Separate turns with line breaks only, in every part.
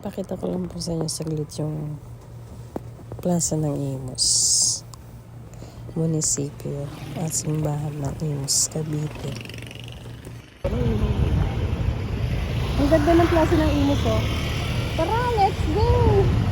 Papakita ko lang po sa inyo saglit yung plaza ng Imus. Munisipyo at simbahan ng Imus, Cavite.
Ang ganda ng plaza ng Imus, oh. Tara, let's go!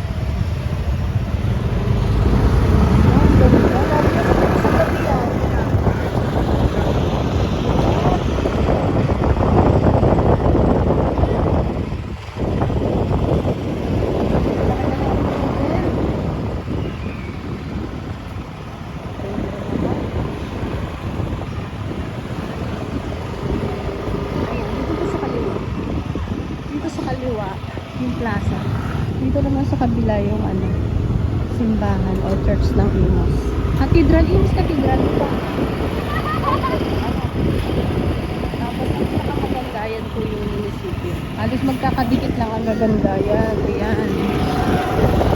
yung plaza. Dito naman sa kabila yung ano, simbahan o church ng Imus. Cathedral, Imus Cathedral ito. Tapos ang pinakamaganda yan po yung munisipyo. Halos magkakadikit lang ang gaganda yan. Ayan.